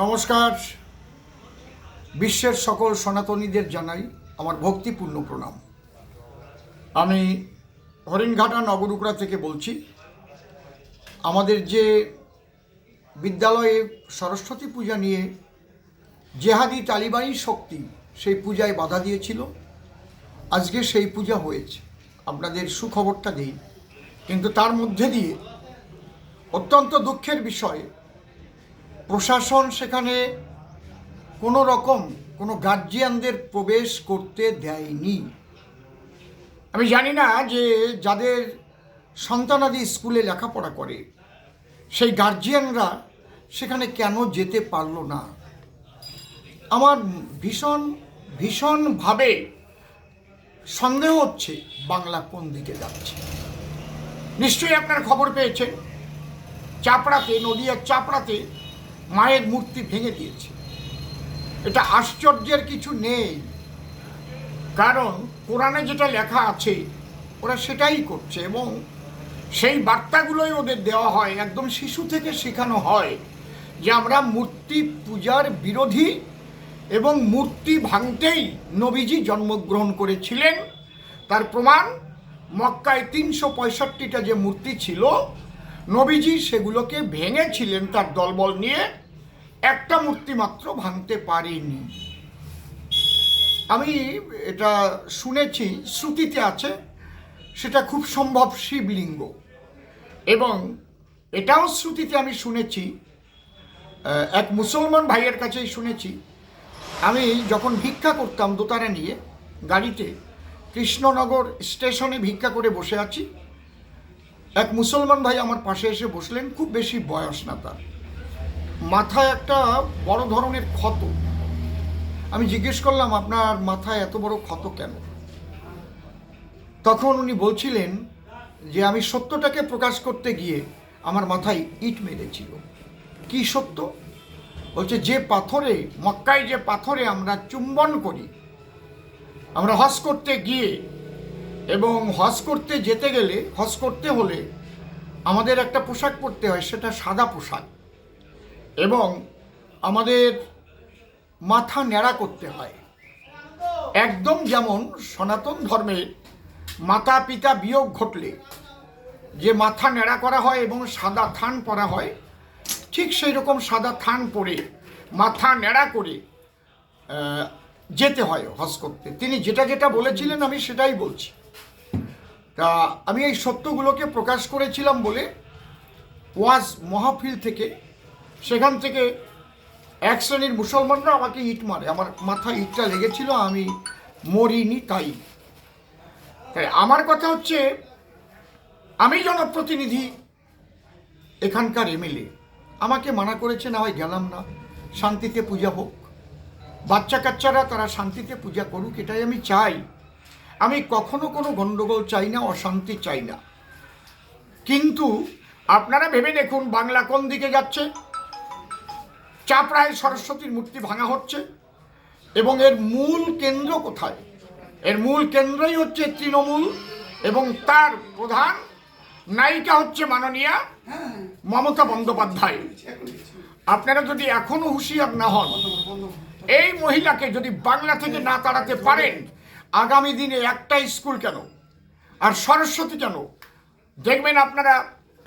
নমস্কার। বিশ্বের সকল সনাতনীদের জানাই আমার ভক্তিপূর্ণ প্রণাম। আমি হরিণঘাটা নবরুকড়া থেকে বলছি, আমাদের যে বিদ্যালয়ে সরস্বতী পূজা নিয়ে জেহাদি তালিবানি শক্তি সেই পূজায় বাধা দিয়েছিল, আজকে সেই পূজা হয়েছে। আপনাদের সুখবরটা দিই। কিন্তু তার মধ্যে দিয়ে অত্যন্ত দুঃখের বিষয় প্রশাসন সেখানে কোনো রকম কোনো গার্জিয়ানদের প্রবেশ করতে দেয়নি। আমি জানি না যে যাদের সন্তানাদি স্কুলে লেখাপড়া করে, সেই গার্জিয়ানরা সেখানে কেন যেতে পারল না? আমার ভীষণ, ভীষণভাবে সন্দেহ হচ্ছে বাংলা কোন দিকে যাচ্ছে। নিশ্চয়ই আপনার খবর পেয়েছেন। চাপড়াতে, নদিয়ার চাপড়াতে মায়ের মূর্তি ভেঙে দিয়েছে। এটা আশ্চর্যের কিছু নেই। কারণ কোরআনে যেটা লেখা আছে, ওরা সেটাই করছে এবং সেই বার্তাগুলোই ওদের দেওয়া হয়, একদম শিশু থেকে শেখানো হয় যে আমরা মূর্তি পূজার বিরোধী এবং মূর্তি ভাঙতেই নবীজি জন্মগ্রহণ করেছিলেন। তার প্রমাণ, মক্কায় তিনশো পঁয়ষট্টিটা যে মূর্তি ছিল, নবীজি সেগুলোকে ভেঙেছিলেন তার দলবল নিয়ে। একটা মূর্তি মাত্র ভাঙতে পারিনি। আমি এটা শুনেছি, শ্রুতিতে আছে, সেটা খুব সম্ভব শিবলিঙ্গ। এবং এটাও শ্রুতিতে আমি শুনেছি এক মুসলমান ভাইয়ের কাছেই শুনেছি। আমি যখন ভিক্ষা করতাম দোতারা নিয়ে, গাড়িতে, কৃষ্ণনগর স্টেশনে ভিক্ষা করে বসে আছি। এক মুসলমান ভাই আমার পাশে এসে বসলেন, খুব বেশি বয়স না তার। মাথায় একটা বড় ধরনের ক্ষত। আমি জিজ্ঞেস করলাম, আপনার মাথায় এত বড় ক্ষত কেন? তখন উনি বলছিলেন যে, আমি সত্যটাকে প্রকাশ করতে গিয়ে আমার মাথায় ইট মেরেছিল। কি সত্য? বলছে, যে পাথরে, মক্কায় যে পাথরে আমরা চুম্বন করি, আমরা হজ করতে গিয়ে এবং হজ করতে যেতে গেলে, হজ করতে হলে আমাদের একটা পোশাক পরতে হয়, সেটা সাদা পোশাক। এবং আমাদের মাথা ন্যাড়া করতে হয়। একদম যেমন সনাতন ধর্মে মাতা পিতা বিয়োগ ঘটলে যে মাথা ন্যাড়া করা হয় এবং সাদা থান পরা হয়, ঠিক সেই রকম সাদা থান পরে, মাথা ন্যাড়া করে যেতে হয় হজ করতে। তিনি যেটা যেটা বলেছিলেন, আমি সেটাই বলছি। তা আমি এই সত্যগুলোকে প্রকাশ করেছিলাম বলে ওয়াজ মহাফিল থেকে সেখান থেকে এক শ্রেণির মুসলমানরা আমাকে ইট মারে। আমার মাথায় ইটটা লেগেছিল, আমি মরিনি তাই। তাই আমার কথা হচ্ছে, আমি জনপ্রতিনিধি, এখানকার এমএলএ। আমাকে মানা করেছে, না হয় গেলাম না। শান্তিতে পূজা হোক। বাচ্চা কাচ্চারা তারা শান্তিতে পূজা করুক, এটাই আমি চাই। আমি কখনো কোনো গণ্ডগোল চাই না, অশান্তি চাই না। কিন্তু আপনারা ভেবে দেখুন, বাংলা কোন দিকে যাচ্ছে? চাপড়ায় সরস্বতীর মূর্তি ভাঙা হচ্ছে এবং এর মূল কেন্দ্র কোথায়? এর মূল কেন্দ্রই হচ্ছে তৃণমূল এবং তার প্রধান নায়িকা হচ্ছে মাননীয়া মমতা বন্দ্যোপাধ্যায়। আপনারা যদি এখনও হুঁশিয়ার না হন, এই মহিলাকে যদি বাংলা থেকে না তাড়াতে পারেন, আগামী দিনে একটা স্কুল কেন? আর সরস্বতী কেন? দেখবেন আপনারা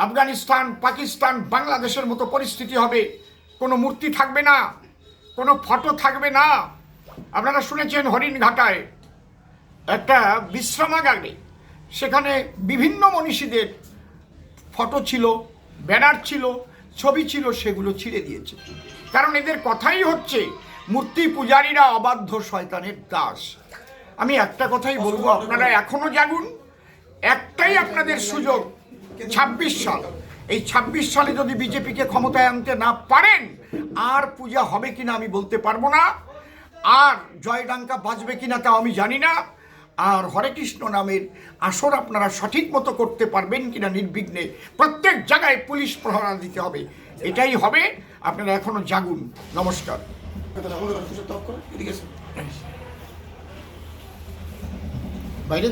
আফগানিস্তান, পাকিস্তান, বাংলাদেশের মতো পরিস্থিতি হবে কোনো মূর্তি থাকবে না, কোনো ফটো থাকবে না। আপনারা শুনেছেন হরিণঘাটায় একটা বিশ্রামাগারে, সেখানে বিভিন্ন মনীষীদের ফটো ছিল, ব্যানার ছিল, ছবি ছিল, সেগুলো ছিঁড়ে দিয়েছে। কারণ এদের কথাই হচ্ছে, মূর্তি পূজারীরা অবাধ্য শয়তানের দাস। আমি একটা কথাই বলব, আপনারা এখনও জাগুন, একটাই আপনাদের সুযোগ, ছাব্বিশ সাল। এই ছাব্বিশ সালে যদি বিজেপিকে ক্ষমতায় আনতে না পারেন আর পূজা হবে কিনা আমি বলতে পারব না। আর জয়ডাঙ্কা বাজবে কিনা তাও আমি জানি না। আর হরে কৃষ্ণ নামের আসর আপনারা সঠিক মতো করতে পারবেন কিনা নির্বিঘ্নে প্রত্যেক জায়গায় পুলিশ প্রহরা দিতে হবে। এটাই হবে। আপনারা এখনও জাগুন। নমস্কার। বাইরে